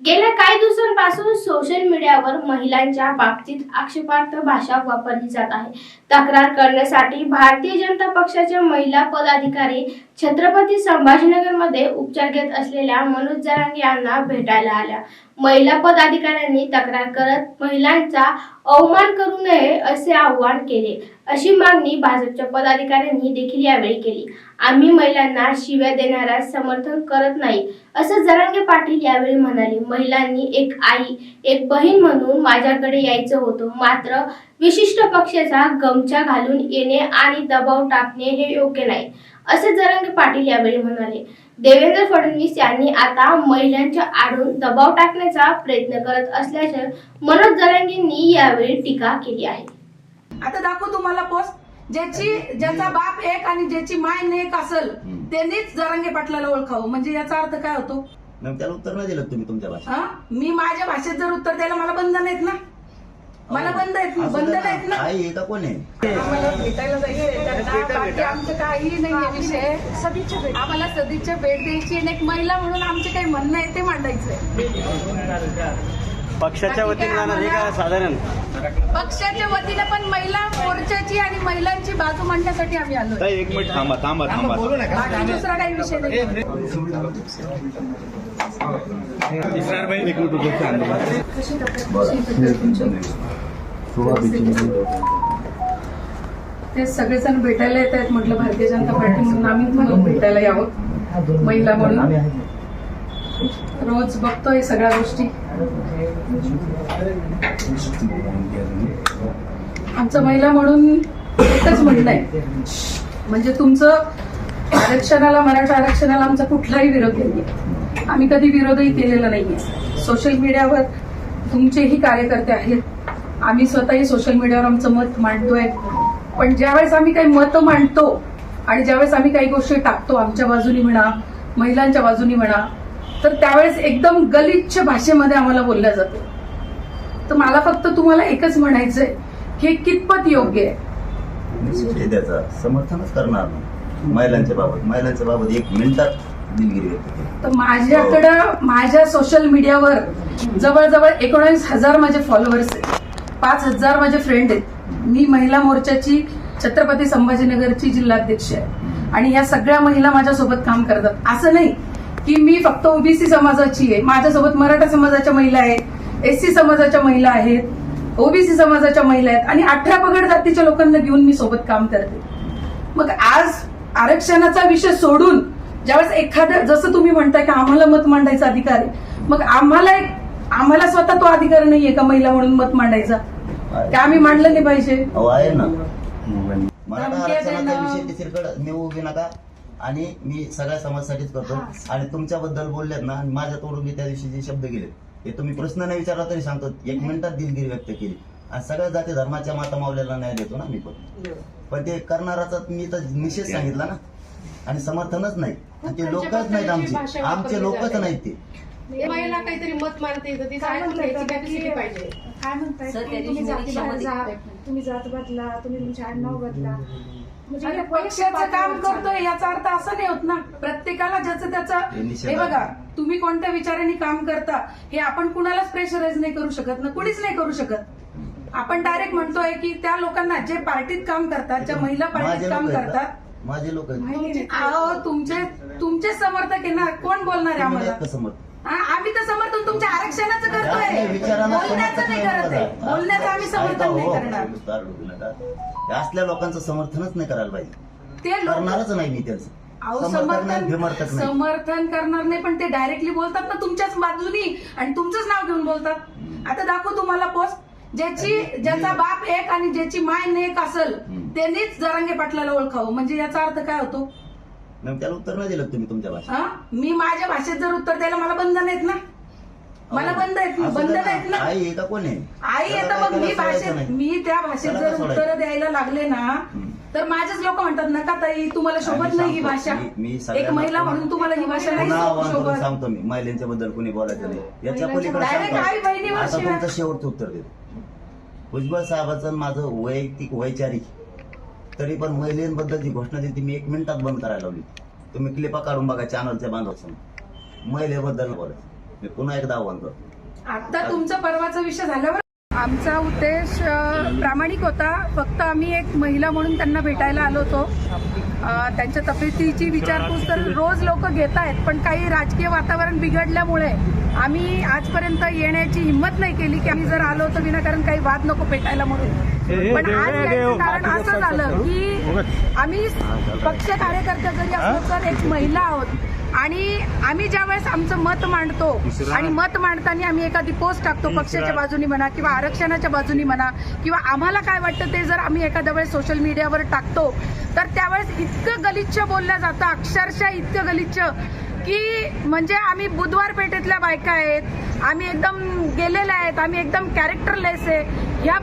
गेल्या काही दिवसांपासून सोशल मीडियावर महिलांच्या बाबतीत आक्षेपार्थ भाषा वापरली जात आहे. तक्रार करण्यासाठी भारतीय जनता पक्षाच्या महिला पदाधिकारी छत्रपती संभाजीनगरमध्ये उपचार घेत असलेल्या मनोज जरांगे यांना भेटायला आल्या. महिला पदाधिकाऱ्यांनी तक्रार करत महिलांचा अवमान करू नये असे आवाहन केले. अशी मागणी भाजपच्या पदाधिकाऱ्यांनी देखील यावेळी केली. आम्ही महिलांना शिव्या देणाऱ्या समर्थन करत नाही असं जरांगे पाटील यावेळी म्हणाले. महिलांनी एक आई एक बहीण म्हणून माझ्याकडे यायचं होतं. मात्र विशिष्ट पक्षाचा गमछा घालून येणे आणि दबाव टाकणे हे योग्य नाही. असे जरांगे पाटील यावेळी म्हणाले देवेंद्र फडणवीस यांनी आता महिलांच्या आडून दबाव टाकण्याचा प्रयत्न करत असल्याचे मनोज जरांगेंनी यावेळी टीका केली आहे. आता दाखवू तुम्हाला पोस्ट ज्याची ज्याचा बाप एक आणि ज्याची माय एक असेल. त्यांनीच जरांगे पाटलाला ओळखावं. म्हणजे याचा अर्थ काय होतो? त्याला उत्तर नाही दिलं तुम्ही तुमच्या भाषेत? हा? मी माझ्या भाषेत जर उत्तर द्यायला मला बंधन आहेत ना? मला बंद आहेत असू बंधन दे आहेत ना. आई का कोण? आहे आम्हाला भेटायला जायचंय त्यांना. बाकी आमचं काही नाही विषय. सदिच्छा भेट. आम्हाला सदिच्छा भेट द्यायची आणि एक महिला म्हणून आमचे काही म्हणणं आहे ते मांडायचंय. पक्षाच्या वतीने जाणार हे का साधारण? पक्षाच्या वतीने पण महिला मोर्चाची आणि महिलांची बाजू मांडण्यासाठी आम्ही आलो ताई, एक मिनिट थांबा थांबा थांबा बाकी दुसरा काही विषय नाही. एक मिनिट उभं. ते सगळेजण भेटायला येत आहेत म्हटलं भारतीय जनता पार्टी म्हणून आम्ही म्हणून भेटायला यावं. महिला म्हणून. रोज बघतोय सगळ्या गोष्टी. आमचं महिला म्हणून एकच म्हणणं आहे. म्हणजे तुमचं आरक्षणाला मराठा आरक्षणाला आमचा कुठलाही विरोध नाहीये. आम्ही कधी विरोधही केलेला नाहीये. सोशल मीडियावर तुमचेही कार्यकर्ते आहेत. आम्ही स्वतःही सोशल मीडियावर आमचं मत मांडतोय. पण ज्यावेळेस आम्ही काही मतं मांडतो आणि ज्यावेळेस आम्ही काही गोष्टी टाकतो आमच्या बाजूनी म्हणा महिलांच्या बाजूनी म्हणा तर त्यावेळेस एकदम गलिच्छ भाषेमध्ये आम्हाला बोलल्या जातं. तर मला फक्त तुम्हाला एकच म्हणायचंय की हे कितपत योग्य आहे? त्याचं समर्थनच करणार महिलांच्या बाबत महिलांच्या बाबत एक मिनिटात दिलगिरी तर माझ्याकडं माझ्या सोशल मीडियावर जवळजवळ एकोणावीस हजार माझे फॉलोअर्स आहेत. पाच हजार माझे फ्रेंड आहेत. मी महिला मोर्चाची छत्रपती संभाजीनगरची जिल्हाध्यक्ष आहे. आणि या सगळ्या महिला माझ्यासोबत काम करतात. असं नाही की मी फक्त ओबीसी समाजाची आहे. माझ्यासोबत मराठा समाजाच्या महिला आहेत एससी समाजाच्या महिला आहेत ओबीसी समाजाच्या महिला आहेत आणि अठरा पगड जातीच्या लोकांना घेऊन मी सोबत काम करते. मग आज आरक्षणाचा विषय सोडून ज्यावेळेस एखाद्या जसं तुम्ही म्हणताय की आम्हाला मत मांडायचा अधिकार आहे मग आम्हाला एक आम्हाला स्वतः तो अधिकार नाहीये का महिला म्हणून मत मांडायचा? की आम्ही मांडलं नाही पाहिजे अहो आहे ना. मराठा धमक्या आरक्षणाचा देणं. विषय तिसरीकडे नेऊ घेऊ नका. आणि मी सगळ्या समाजासाठीच करतो. आणि तुमच्याबद्दल बोललेत ना आणि माझ्या तोडून मी त्या दिवशी जे शब्द गेले हे तुम्ही प्रश्न नाही विचारला तरी सांगतो. एक मिनिटात दिलगिरी व्यक्त केली. आणि सगळ्या जाती धर्माच्या माता मावल्याला न्याय देतो ना मी पण. पण ते करणाराचा मी तर निषेध सांगितला ना. आणि समर्थनच नाही. आणि ते लोकच नाहीत आमचे. आमचे लोकच नाहीत ते. महिला काहीतरी मत मारते काय म्हणताय? सर, त्या की तुम्ही दिवशी जातीबाहेर जा. तुम्ही जात बदला तुम्ही तुमचे आडनाव बदला. म्हणजे पक्षाचं काम करतोय याचा अर्थ असा नाही होत ना. प्रत्येकाला ज्याचं त्याचं हे बघा. तुम्ही कोणत्या विचाराने काम करता हे आपण कुणालाच प्रेशराईज नाही करू शकत ना कुणीच नाही करू शकत. आपण डायरेक्ट म्हणतोय की त्या लोकांना जे पार्टीत काम करतात ज्या महिला माझे पार्टीत काम लोक आहेत करतात? माझे लोक आहेत. माहिती नाही. अहो तुमचे तुमचे समर्थक आहे ना कोण बोलणार आहे तुम्ही आम्हाला? का समर्थ. हा, आम्ही तर समर्थन तुमच्या बोलण्याचं नाही नाही करत आहे. बोलण्याचं आम्ही समर्थन नाही हो, करणार. डोकू नका. हे असल्या लोकांचं समर्थनच नाही करायला पाहिजे. ते लोक करणारच नाही मी अहो त्याचं समर्थन नाही समर्थन नाही. समर्थन करणार नाही पण ते डायरेक्टली बोलतात ना तुमच्याच बाजूनी आणि तुमचंच नाव घेऊन बोलतात. आता दाखवू तुम्हाला पोस्ट ज्याची ज्याचा बाप एक आणि ज्याची माय एक असेल हम्म. त्यांनीच जरांगे पाटलाला ओळखावं. म्हणजे याचा अर्थ काय होतो? मग त्याला उत्तर नाही दिलं तुम्ही तुमच्या भाषेत? हा? मी माझ्या भाषेत जर उत्तर द्यायला मला बंधन आहेत ना? मला बंद आहेत असू दे बंधन ना. आहेत ना आई आहे का कोण आहे आई येतं मग मी भाषेत. मी त्या भाषेत त्याला जर? उत्तर द्यायला लागले ना. तर माझेच लोक म्हणतात नका ताई तुम्हाला शोभत नाही ही सांगतो, भाषा मी- मी एक सगळ्यांना महिला पुन्हा- म्हणून तुम्हाला ही भाषा नाही पुन्हा आव्हान करून शोभत सांगतो मी महिलांच्या बद्दल कोणी बोलायचं नाही याच्या महिलांच्या पलीकडे direct आई सांगतो. बहिणीवर आता शिव्या. तुमचं शेवटचं उत्तर देतो भुजबळ साहेबाचं आणि माझं वैयक्तिक वैचारिक तरी पण महिलांबद्दल जी घोषणा दिली ती मी एक मिनिटात बंद करायला लावली तुम्ही क्लिपा काढून बघा चॅनलच्या बांधवाचं महिलेबद्दल बोलायचं मी पुन्हा एकदा आव्हान करतो. आता तुमचा परवाचा विषय झाल्यावर आमचा उद्देश प्रामाणिक होता. फक्त आम्ही एक महिला म्हणून त्यांना भेटायला आलो होतो. त्यांच्या तब्येतीची विचारपूस तर रोज लोक घेत आहेत पण काही राजकीय वातावरण बिघडल्यामुळे आम्ही आजपर्यंत येण्याची हिंमत नाही केली की आम्ही जर आलो तर विनाकारण काही वाद नको पेटायला म्हणून. पण आज यायचं कारण असं झालं की आम्ही पक्ष कार्यकर्ते जरी असलो तर एक महिला आहोत. आणि आम्ही ज्यावेळेस आमचं मत मांडतो आणि मत मांडताना आम्ही एखादी पोस्ट टाकतो पक्षाच्या बाजूनी म्हणा किंवा आरक्षणाच्या बाजूनी म्हणा किंवा आम्हाला काय वाटतं ते जर आम्ही एखाद्या वेळेस सोशल मीडियावर टाकतो तर त्यावेळेस इतकं गलिच्छ बोललं जातं अक्षरशः इतकं गलिच्छ की म्हणजे आम्ही बुधवार पेठेतल्या बायका आहेत आम्ही एकदम गेलेल्या आहेत आम्ही एकदम कॅरेक्टरलेस आहे. ह्या